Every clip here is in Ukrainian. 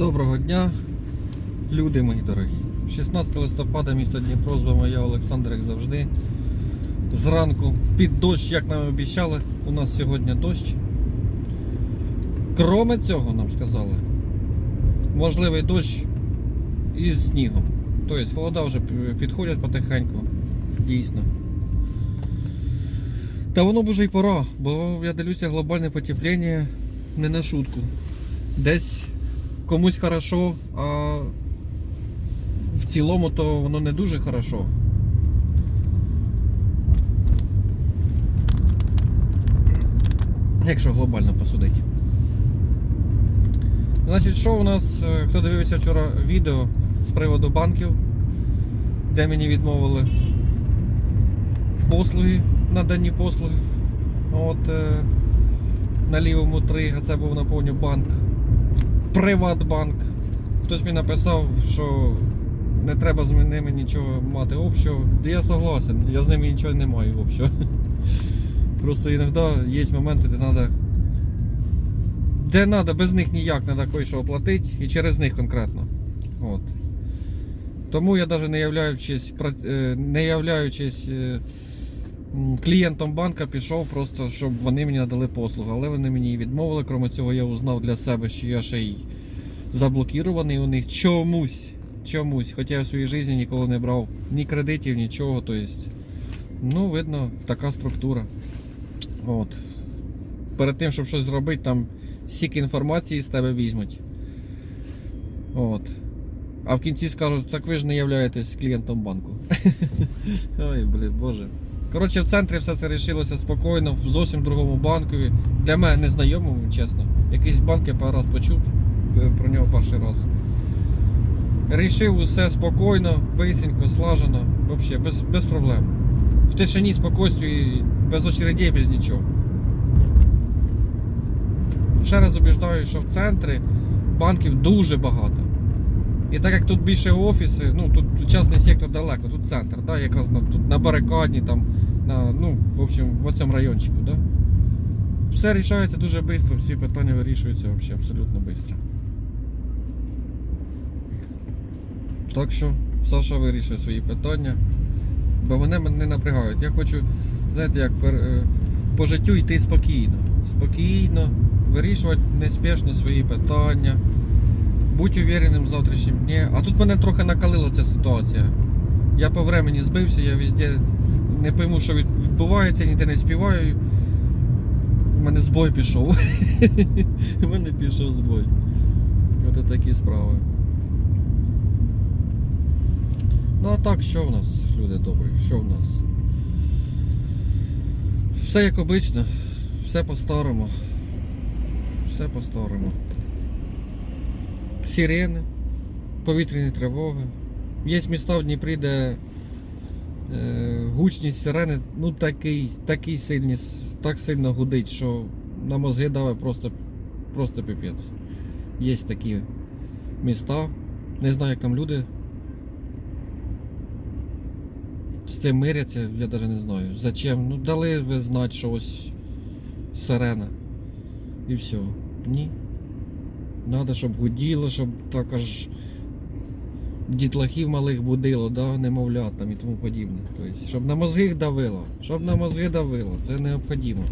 Доброго дня, люди мої дорогі. 16 листопада, місто Дніпро, з вами я, Олександр, як завжди. Зранку під дощ, як нам обіцяли, у нас сьогодні дощ. Кроме цього, нам сказали, можливий дощ із снігом. Тобто холода вже підходять потихеньку, дійсно. Та воно б уже й пора, бо я дивлюся, глобальне потепління не на шутку. Десь комусь хорошо, а в цілому то воно не дуже хорошо. Якщо глобально посудити. Значить, що у нас, е, хто дивився вчора відео з приводу банків, де мені відмовили в послуги, надані послуги. От е, на лівому 3, а це був наповню банк. Приватбанк. Хтось мені написав, що не треба з ними нічого мати общого. Я согласен, я з ними нічого не маю общого. Просто іноді є моменти, де треба. Де треба, без них ніяк треба кое-що оплатити і через них конкретно. От. Тому я навіть не являючись, е, не являючись е, клієнтом банка, пішов просто, щоб вони мені надали послугу. Але вони мені відмовили. Крім цього, я узнав для себе, що я ще й заблокірований у них чомусь. Чомусь. Хоча я в своїй житті ніколи не брав ні кредитів, нічого. То есть, ну, видно, така структура. От. Перед тим, щоб щось зробити, там стільки інформації з тебе візьмуть. От. А в кінці скажуть, так ви ж не являєтесь клієнтом банку. Ой, блін, боже. Коротше, в центрі все це рішилося спокійно, в зовсім другому банку. Для мене незнайомому, чесно. Якийсь банк я перший раз почув е, про нього перший раз. Рішив усе спокійно, бисенько, слажено, взагалі, без, без проблем. В тишині, спокійстві, без очередей, без нічого. Ще раз убіждаю, що в центрі банків дуже багато. І так як тут більше офіси, ну тут частний сектор далеко, тут центр, да, якраз на, тут на барикадні, там, на, ну, в общем, в цьому райончику, да. Все рішається дуже швидко, всі питання вирішуються взагалі абсолютно швидко. Так що Саша вирішує свої питання, бо мене не напрягають. Я хочу, знаєте, як е, по життю йти спокійно. Спокійно, вирішувати неспішно свої питання будь уверенним в завтрашнім дні. А тут мене трохи накалила ця ситуація. Я по времені збився, я везде не пойму, що відбувається, ніде не співаю. У мене збой пішов. У мене пішов збой. Ось такі справи. Ну а так, що в нас, люди добрі? Що в нас? Все як обично, все по-старому. Все по-старому сирени, повітряні тривоги. Є міста в Дніпрі, де е, гучність сирени ну, такий, такий сильні, так сильно гудить, що на мозги даве просто, просто піпець. Є такі міста. Не знаю, як там люди з цим миряться, я навіть не знаю. Зачем? Ну дали ви знати, що ось сирена. І все. Ні. Надо, щоб гуділо, щоб також дітлахів малих будило, да, немовлят там і тому подібне. Тобто, щоб на мозги давило. Щоб на мозги давило. Це необхідно.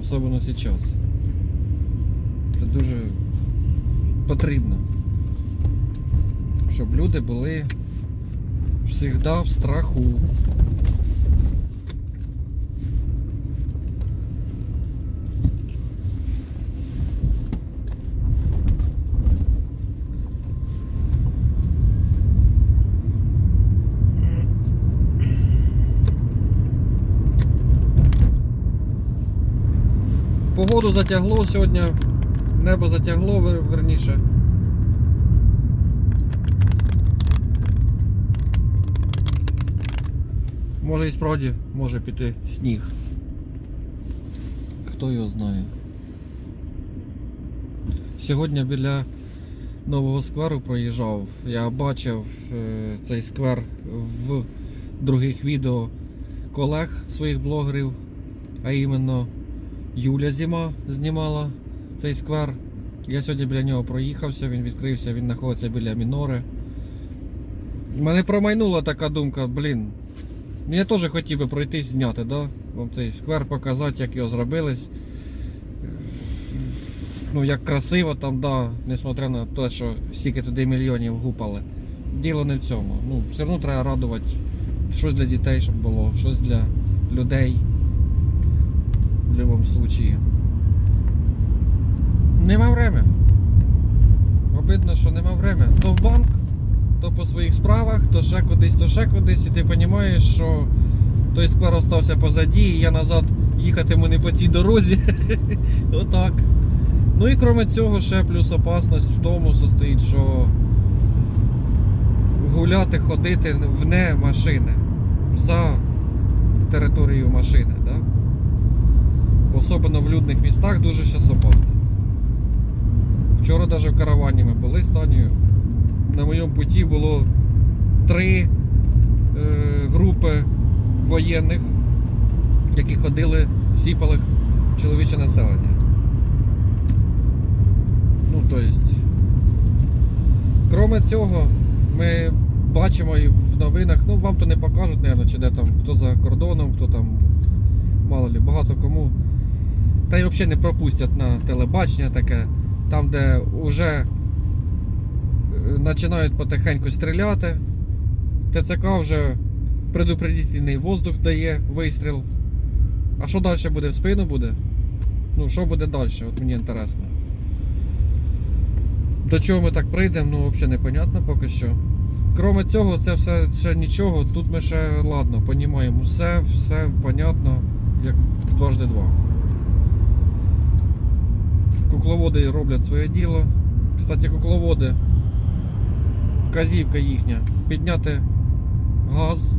Особливо зараз. Це дуже потрібно. Щоб люди були завжди в страху. Погоду затягло сьогодні, небо затягло верніше. Може і справді може піти сніг. Хто його знає. Сьогодні біля нового скверу проїжджав. Я бачив е, цей сквер в других відео колег своїх блогерів, а іменно Юля Зима знімала цей сквер. Я сьогодні біля нього проїхався, він відкрився, він знаходиться біля Мінори. Мене промайнула така думка, блін. Я теж хотів би пройтись зняти, да? Вам цей сквер показати, як його зробились. Ну, як красиво там, да, несмотря на те, що стільки туди мільйонів гупали. Діло не в цьому. Ну, все одно треба радувати щось для дітей, щоб було, щось для людей. В будь-якому. Нема время. Обидно, що нема время. То в банк, то по своїх справах, то ще кудись, то ще кудись, і ти розумієш, що той сквер остався позаді, і я назад їхатиму не по цій дорозі. Отак. Ну і крім цього, ще плюс опасність в тому состоїть, що гуляти, ходити вне машини, за територією машини. Да? Особливо в людних містах дуже зараз опасно. Вчора навіть в каравані ми були з Танею. На моєму путі було три е, групи воєнних, які ходили, сіпали чоловіче населення. Ну, то есть, Кроме цього, ми бачимо і в новинах, ну вам то не покажуть, наверное, чи де там, хто за кордоном, хто там, мало ли, багато кому. Та й взагалі не пропустять на телебачення таке, там, де вже починають потихеньку стріляти. ТЦК вже предупредительний воздух дає вистріл. А що далі буде? В спину буде? Ну, що буде далі? От мені інтересно. До чого ми так прийдемо, ну взагалі непонятно поки що. Кроме цього, це все ще нічого. Тут ми ще ладно, понімаємо все, все понятно, як дважди два. Кукловоди роблять своє діло. Кстати, кукловоди, вказівка їхня, підняти газ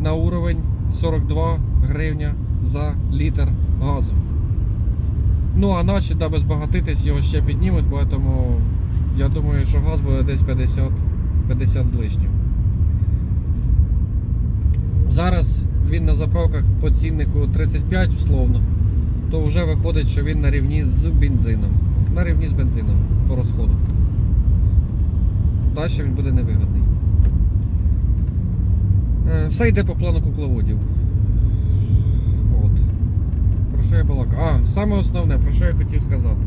на уровень 42 гривня за літр газу. Ну, а наші, даби збагатитись, його ще піднімуть, тому я думаю, що газ буде десь 50, 50 з лишнім. Зараз він на заправках по ціннику 35 условно, то вже виходить, що він на рівні з бензином. На рівні з бензином по розходу. Далі він буде невигодний. Е, Все йде по плану кукловодів. От. Про що я балакав? А, саме основне, про що я хотів сказати.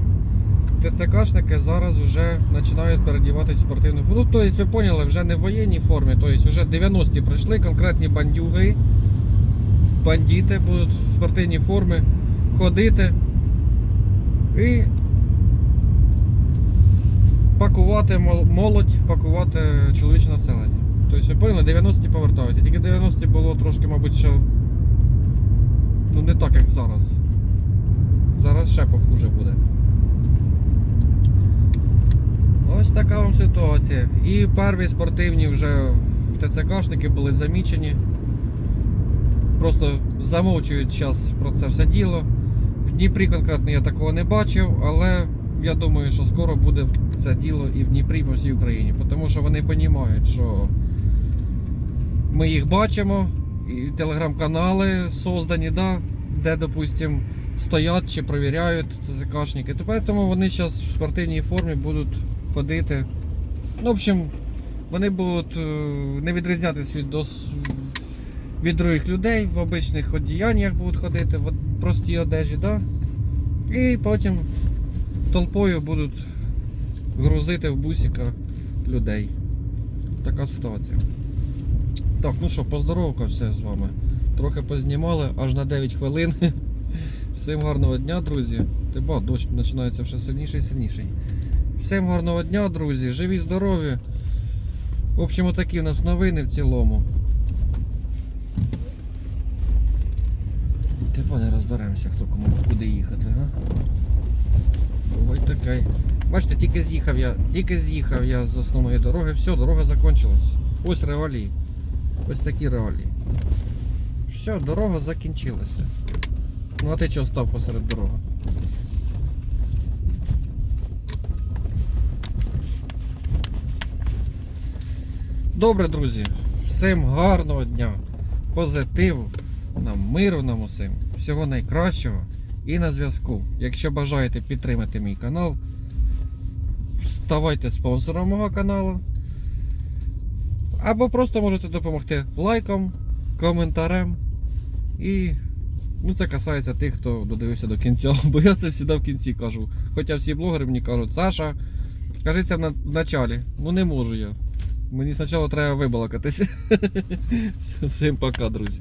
ТЦКшники зараз вже починають передіватися спортивну форму. Ну, тобто, ви поняли, вже не в воєнній формі, тобто вже 90-ті прийшли конкретні бандюги, бандити будуть в спортивній формі ходити і пакувати молодь, пакувати чоловіче населення. Тобто, поняли, 90-ті повертаються. Тільки 90-ті було трошки, мабуть, ще ну не так, як зараз. Зараз ще похуже буде. Ось така вам ситуація. І перві спортивні вже ТЦКшники були замічені. Просто замовчують зараз про це все діло. Дніпрі конкретно я такого не бачив, але я думаю, що скоро буде це діло і в Дніпрі, і по всій Україні. Тому що вони розуміють, що ми їх бачимо, і телеграм-канали создані, да, де, допустим, стоять чи перевіряють ЦКшники. То Тому вони зараз в спортивній формі будуть ходити. Ну, в общем, вони будуть е, не відрізнятися від, дос... від других людей в обичних одіяннях будуть ходити, в простій одежі, да? І потім толпою будуть грузити в бусика людей. Така ситуація. Так, ну що, поздоровкався з вами. Трохи познімали аж на 9 хвилин. Всім гарного дня, друзі. Ти ба, дощ починається вже сильніший і сильніший. Всім гарного дня, друзі. Живі, здорові. В общем, отакі у нас новини в цілому. Не розберемося, хто кому куди їхати, га? Ой такий. Бачите, тільки з'їхав я, тільки з'їхав я з основної дороги. Все, дорога закончилась. Ось реалії. Ось такі реалії. Все, дорога закінчилася. Ну а ти чого став посеред дороги? Добре, друзі. Всім гарного дня, позитиву, нам миру нам усім, всього найкращого і на зв'язку. Якщо бажаєте підтримати мій канал, ставайте спонсором мого каналу. Або просто можете допомогти лайком, коментарем. І ну, це касається тих, хто додивився до кінця. Бо я це завжди в кінці кажу. Хоча всі блогери мені кажуть, Саша, кажи це в началі. Ну не можу я. Мені спочатку треба вибалакатися. Всім пока, друзі.